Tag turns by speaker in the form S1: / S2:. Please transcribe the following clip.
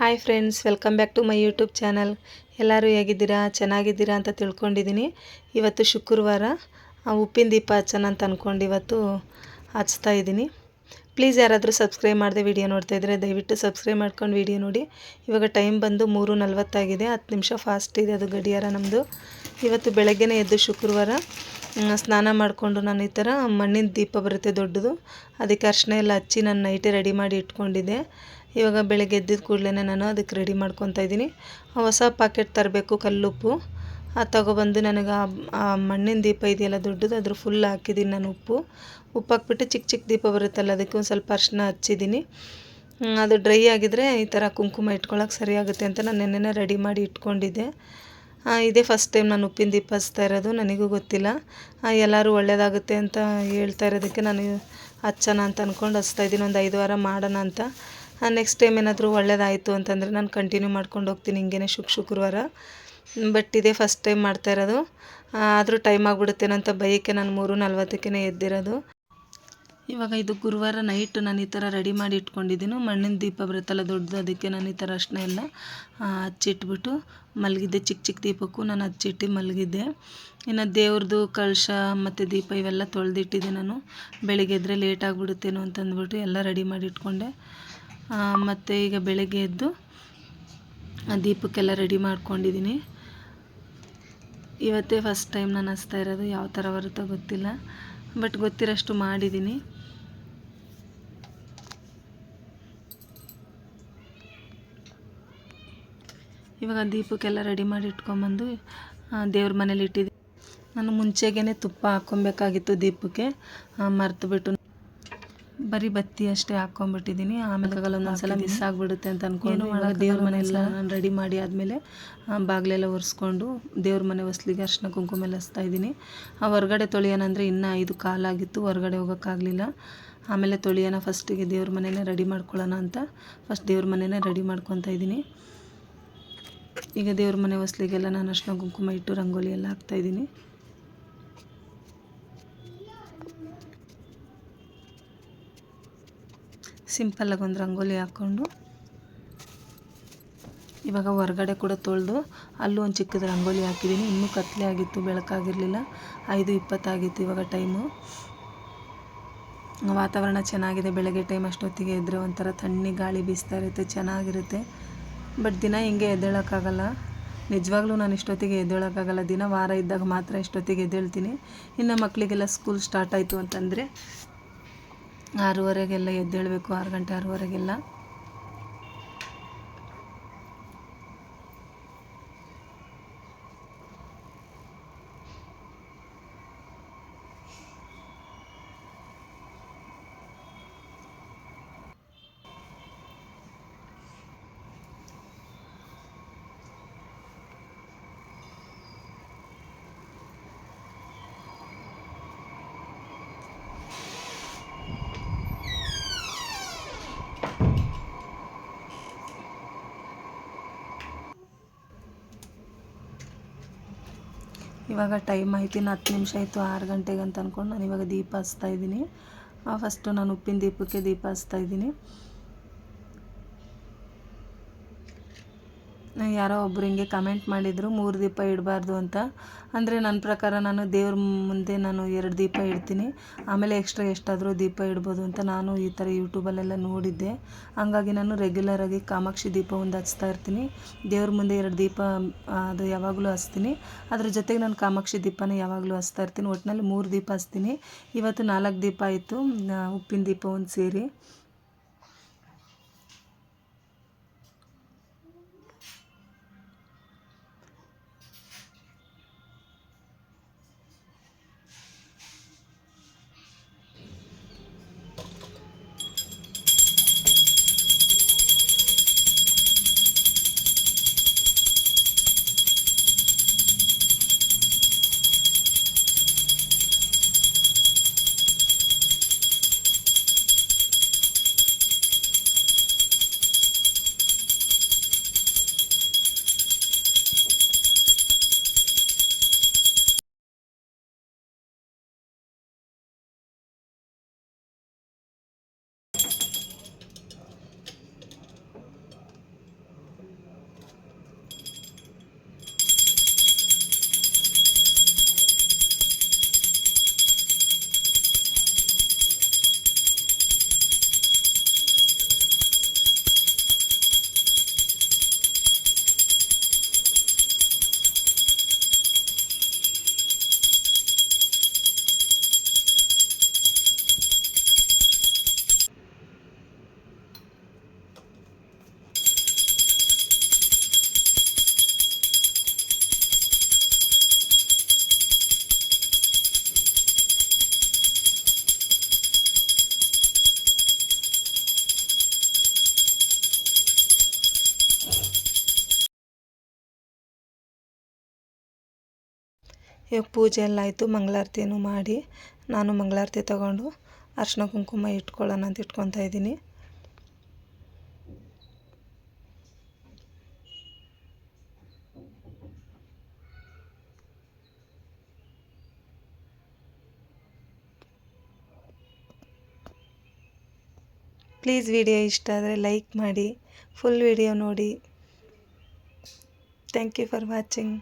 S1: Hi friends, welcome back to my YouTube channel. ಎಲ್ಲರೂ ಹೇಗಿದ್ದೀರಾ? ಚೆನ್ನಾಗಿದ್ದೀರಾ ಅಂತ ತಿಳ್ಕೊಂಡಿದ್ದೀನಿ. ಇವತ್ತು ಶುಕ್ರವಾರ ಉಪ್ಪಿನ ದೀಪ ಹಚ್ಚೋಣ ಅಂತ ಅಂದ್ಕೊಂಡು ಇವತ್ತು ಹಚ್ತಾ ಇದ್ದೀನಿ. ಪ್ಲೀಸ್ ಯಾರಾದರೂ ಸಬ್ಸ್ಕ್ರೈಬ್ ಮಾಡಿದೆ ವಿಡಿಯೋ ನೋಡ್ತಾ ಇದ್ದರೆ ದಯವಿಟ್ಟು ಸಬ್ಸ್ಕ್ರೈಬ್ ಮಾಡ್ಕೊಂಡು ವೀಡಿಯೋ ನೋಡಿ. ಇವಾಗ ಟೈಮ್ ಬಂದು ಮೂರು ನಲ್ವತ್ತಾಗಿದೆ, ಹತ್ತು ನಿಮಿಷ ಫಾಸ್ಟ್ ಇದೆ ಅದು ಗಡಿಯಾರ ನಮ್ಮದು ಇವತ್ತು ಬೆಳಗ್ಗೆನೇ ಎದ್ದು ಶುಕ್ರವಾರ ಸ್ನಾನ ಮಾಡಿಕೊಂಡು ನಾನು ಈ ಥರ ಮಣ್ಣಿನ ದೀಪ ಬರುತ್ತೆ ದೊಡ್ಡದು. ಅದಕ್ಕೆ ಅರ್ಶನ ಎಲ್ಲ ಹಚ್ಚಿ ನಾನು ನೈಟೇ ರೆಡಿ ಮಾಡಿ ಇಟ್ಕೊಂಡಿದ್ದೆ. ಇವಾಗ ಬೆಳಗ್ಗೆ ಎದ್ದಿದ ಕೂಡಲೇ ನಾನು ಅದಕ್ಕೆ ರೆಡಿ ಮಾಡ್ಕೊತಾ ಇದ್ದೀನಿ. ಹೊಸ ಪಾಕೆಟ್ ತರಬೇಕು ಕಲ್ಲುಪ್ಪು. ಅದು ತಗೊಬಂದು ನನಗೆ ಆ ಮಣ್ಣಿನ ದೀಪ ಇದೆಯಲ್ಲ ದೊಡ್ಡದು, ಅದ್ರ ಫುಲ್ ಹಾಕಿದ್ದೀನಿ ನಾನು ಉಪ್ಪು. ಉಪ್ಪು ಹಾಕ್ಬಿಟ್ಟು ಚಿಕ್ಕ ಚಿಕ್ಕ ದೀಪ ಬರುತ್ತಲ್ಲ, ಅದಕ್ಕೆ ಒಂದು ಸ್ವಲ್ಪ ಅರ್ಶಿನ ಹಚ್ಚಿದ್ದೀನಿ ಅದು ಡ್ರೈ ಆಗಿದ್ರೆ ಈ ಥರ ಕುಂಕುಮ ಇಟ್ಕೊಳ್ಳೋಕೆ ಸರಿಯಾಗುತ್ತೆ ಅಂತ ನಾನು ನೆನ್ನೆನೇ ರೆಡಿ ಮಾಡಿ ಇಟ್ಕೊಂಡಿದ್ದೆ. ಇದೇ ಫಸ್ಟ್ ಟೈಮ್ ನಾನು ಉಪ್ಪಿನ ದೀಪ ಹಚ್ತಾ ಇರೋದು, ನನಗೂ ಗೊತ್ತಿಲ್ಲ. ಎಲ್ಲರೂ ಒಳ್ಳೆಯದಾಗುತ್ತೆ ಅಂತ ಹೇಳ್ತಾ ಇರೋದಕ್ಕೆ ನಾನು ಹಚ್ಚೋಣ ಅಂತ ಅಂದ್ಕೊಂಡು ಹಚ್ತಾ ಇದ್ದೀನಿ, ಒಂದು ಐದು ವಾರ ಮಾಡೋಣ ಅಂತ. ನೆಕ್ಸ್ಟ್ ಟೈಮ್ ಏನಾದರೂ ಒಳ್ಳೇದಾಯಿತು ಅಂತಂದರೆ ನಾನು ಕಂಟಿನ್ಯೂ ಮಾಡ್ಕೊಂಡು ಹೋಗ್ತೀನಿ, ಹಿಂಗೇನೆ ಶುಕ್ ಶುಕ್ರವಾರ ಬಟ್ ಇದೇ ಫಸ್ಟ್ ಟೈಮ್ ಮಾಡ್ತಾ ಇರೋದು. ಆದರೂ ಟೈಮ್ ಆಗಿಬಿಡುತ್ತೇನಂತ ಭಯಕ್ಕೆ ನಾನು ಮೂರು ನಲ್ವತ್ತಕ್ಕೇ ಎದ್ದಿರೋದು. ಇವಾಗ ಇದು ಗುರುವಾರ ನೈಟ್ ನಾನು ಈ ಥರ ರೆಡಿ ಮಾಡಿ ಇಟ್ಕೊಂಡಿದ್ದೀನಿ. ಮಣ್ಣಿನ ದೀಪ ಬರುತ್ತಲ್ಲ ದೊಡ್ಡದು, ಅದಕ್ಕೆ ನಾನು ಈ ಥರ ಅಷ್ಟನ್ನ ಎಲ್ಲ ಹಚ್ಚಿಟ್ಬಿಟ್ಟು ಮಲಗಿದ್ದೆ. ಚಿಕ್ಕ ಚಿಕ್ಕ ದೀಪಕ್ಕೂ ನಾನು ಹಚ್ಚಿಟ್ಟು ಮಲಗಿದ್ದೆ. ಇನ್ನು ದೇವ್ರದ್ದು ಕಳಶ ಮತ್ತು ದೀಪ ಇವೆಲ್ಲ ತೊಳೆದಿಟ್ಟಿದ್ದೆ ನಾನು. ಬೆಳಿಗ್ಗೆ ಎದ್ರೆ ಲೇಟ್ ಆಗಿಬಿಡುತ್ತೇನೋ ಅಂತಂದ್ಬಿಟ್ಟು ಎಲ್ಲ ರೆಡಿ ಮಾಡಿ ಇಟ್ಕೊಂಡೆ. ಮತ್ತು ಈಗ ಬೆಳಗ್ಗೆ ಎದ್ದು ದೀಪಕ್ಕೆಲ್ಲ ರೆಡಿ ಮಾಡ್ಕೊಂಡಿದ್ದೀನಿ. ಇವತ್ತೇ ಫಸ್ಟ್ ಟೈಮ್ ನಾನು ಹಸ್ತಾ ಇರೋದು, ಯಾವ ಥರ ಬರುತ್ತೋ ಗೊತ್ತಿಲ್ಲ. ಬಟ್ ಗೊತ್ತಿರೋಷ್ಟು ಮಾಡಿದ್ದೀನಿ. ಇವಾಗ ದೀಪಕ್ಕೆಲ್ಲ ರೆಡಿ ಮಾಡಿ ಇಟ್ಕೊಂಬಂದು ದೇವ್ರ ಮನೇಲಿ ಇಟ್ಟಿದ್ದೀನಿ. ನಾನು ಮುಂಚೆಗೇ ತುಪ್ಪ ಹಾಕ್ಕೊಬೇಕಾಗಿತ್ತು ದೀಪಕ್ಕೆ ಮರೆತು ಬಿಟ್ಟು ಬರೀ ಬತ್ತಿ ಅಷ್ಟೇ ಹಾಕ್ಕೊಂಬಿಟ್ಟಿದ್ದೀನಿ. ಆಮೇಲೆ ಒಂದೊಂದ್ಸಲ ಮಿಸ್ ಆಗಿಬಿಡುತ್ತೆ ಅಂತ ಅನ್ಕೊಂಡು ದೇವ್ರ ದೇವ್ರ ಎಲ್ಲ ನಾನು ರೆಡಿ ಮಾಡಿ ಆದಮೇಲೆ ಬಾಗಿಲೆಲ್ಲ ಒರೆಸ್ಕೊಂಡು ದೇವ್ರ ಮನೆ ಹೊಸ್ಲಿಗೆ ಅರ್ಶಿನ ಕುಂಕುಮ ಎಲ್ಲ ಹಚ್ತಾ ಇದ್ದೀನಿ. ಆ ಹೊರಗಡೆ ತೊಳೆಯೋಣಂದರೆ ಇನ್ನೂ ಐದು ಕಾಲಾಗಿತ್ತು ಹೊರಗಡೆ ಹೋಗೋಕ್ಕಾಗಲಿಲ್ಲ. ಆಮೇಲೆ ತೊಳೆಯೋಣ ಫಸ್ಟಿಗೆ ದೇವ್ರ ಮನೆಯೇ ರೆಡಿ ಮಾಡ್ಕೊಳ್ಳೋಣ ಅಂತ ಫಸ್ಟ್ ದೇವ್ರ ಮನೆಯೇ ರೆಡಿ ಮಾಡ್ಕೊತಾ ಇದ್ದೀನಿ. ಈಗ ದೇವ್ರ ಮನೆ ಹೊಸ್ಲಿಗೆಲ್ಲ ನಾನು ಅರ್ಶಿನ ಕುಂಕುಮ ಇಟ್ಟು ರಂಗೋಲಿ ಎಲ್ಲ ಹಾಕ್ತಾಯಿದ್ದೀನಿ ಸಿಂಪಲ್ಲಾಗಿ ಒಂದು ರಂಗೋಲಿ ಹಾಕ್ಕೊಂಡು ಇವಾಗ ಹೊರಗಡೆ ಕೂಡ ತೊಳೆದು ಅಲ್ಲೂ ಒಂದು ಚಿಕ್ಕದು ರಂಗೋಲಿ ಹಾಕಿದ್ದೀನಿ. ಇನ್ನೂ ಕತ್ಲೆ ಆಗಿತ್ತು, ಬೆಳಕಾಗಿರಲಿಲ್ಲ. ಐದು ಇಪ್ಪತ್ತಾಗಿತ್ತು ಇವಾಗ ಟೈಮು ವಾತಾವರಣ ಚೆನ್ನಾಗಿದೆ, ಬೆಳಗ್ಗೆ ಟೈಮ್ ಅಷ್ಟೊತ್ತಿಗೆ ಎದ್ದರೆ ಒಂಥರ ತಣ್ಣಿ ಗಾಳಿ ಬೀಸ್ತಾ ಇರುತ್ತೆ, ಚೆನ್ನಾಗಿರುತ್ತೆ. ಬಟ್ ದಿನ ಹಿಂಗೆ ಎದ್ದೇಳೋಕ್ಕಾಗಲ್ಲ. ನಿಜವಾಗ್ಲೂ ನಾನು ಇಷ್ಟೊತ್ತಿಗೆ ಎದ್ದೇಳೋಕ್ಕಾಗಲ್ಲ. ದಿನ ವಾರ ಇದ್ದಾಗ ಮಾತ್ರ ಇಷ್ಟೊತ್ತಿಗೆ ಎದ್ದೇಳ್ತೀನಿ. ಇನ್ನು ಮಕ್ಕಳಿಗೆಲ್ಲ ಸ್ಕೂಲ್ ಸ್ಟಾರ್ಟ್ ಆಯಿತು ಅಂತಂದರೆ ಆರೂವರೆಗೆಲ್ಲ ಎದ್ದೇಳಬೇಕು ಆರು ಗಂಟೆ ಆರೂವರೆಗೆಲ್ಲ. ಇವಾಗ ಟೈಮ್ ಆಯ್ತು, ಇನ್ನು ಹತ್ತು ನಿಮಿಷ ಆಯಿತು, ಆರು ಗಂಟೆಗೆ ಅಂತ ಅಂದ್ಕೊಂಡು ನಾನು ಇವಾಗ ದೀಪ ಹಚ್ತಾ ಇದ್ದೀನಿ. ಫಸ್ಟು ನಾನು ಉಪ್ಪಿನ ದೀಪಕ್ಕೆ ದೀಪ ಹಚ್ತಾ ಇದ್ದೀನಿ. ಯಾರೋ ಒಬ್ಬರು ಹಿಂಗೆ ಕಮೆಂಟ್ ಮಾಡಿದರು, ಮೂರು ದೀಪ ಇಡಬಾರ್ದು ಅಂತ. ಅಂದರೆ ನನ್ನ ಪ್ರಕಾರ ನಾನು ದೇವ್ರ ಮುಂದೆ ನಾನು ಎರಡು ದೀಪ ಇಡ್ತೀನಿ. ಆಮೇಲೆ ಎಕ್ಸ್ಟ್ರಾ ಎಷ್ಟಾದರೂ ದೀಪ ಇಡ್ಬೋದು ಅಂತ ನಾನು ಈ ಥರ ಯೂಟ್ಯೂಬಲ್ಲೆಲ್ಲ ನೋಡಿದ್ದೆ. ಹಂಗಾಗಿ ನಾನು ರೆಗ್ಯುಲರಾಗಿ ಕಾಮಾಕ್ಷಿ ದೀಪ ಒಂದು ಹಚ್ತಾ ಇರ್ತೀನಿ. ದೇವ್ರ ಮುಂದೆ ಎರಡು ದೀಪ ಅದು ಯಾವಾಗಲೂ ಹಚ್ತೀನಿ. ಅದ್ರ ಜೊತೆಗೆ ನಾನು ಕಾಮಾಕ್ಷಿ ದೀಪನ ಯಾವಾಗಲೂ ಹಚ್ತಾ ಇರ್ತೀನಿ. ಒಟ್ಟಿನಲ್ಲಿ ಮೂರು ದೀಪ ಹಚ್ತೀನಿ. ಇವತ್ತು ನಾಲ್ಕು ದೀಪ ಆಯಿತು. ಉಪ್ಪಿನ ದೀಪ ಒಂದು ಸೇರಿ. ಇವಾಗ ಪೂಜೆ ಎಲ್ಲ ಆಯಿತು. ಮಂಗಳಾರತಿನೂ ಮಾಡಿ ನಾನು ಮಂಗಳಾರತಿ ತಗೊಂಡು ಅರ್ಶಿನ ಕುಂಕುಮ ಇಟ್ಕೊಳ್ಳೋಣ ಅಂತ ಇಟ್ಕೊತಾ ಇದ್ದೀನಿ. ಪ್ಲೀಸ್ ವಿಡಿಯೋ ಇಷ್ಟ ಆದರೆ ಲೈಕ್ ಮಾಡಿ, ಫುಲ್ ವಿಡಿಯೋ ನೋಡಿ. Thank you for watching.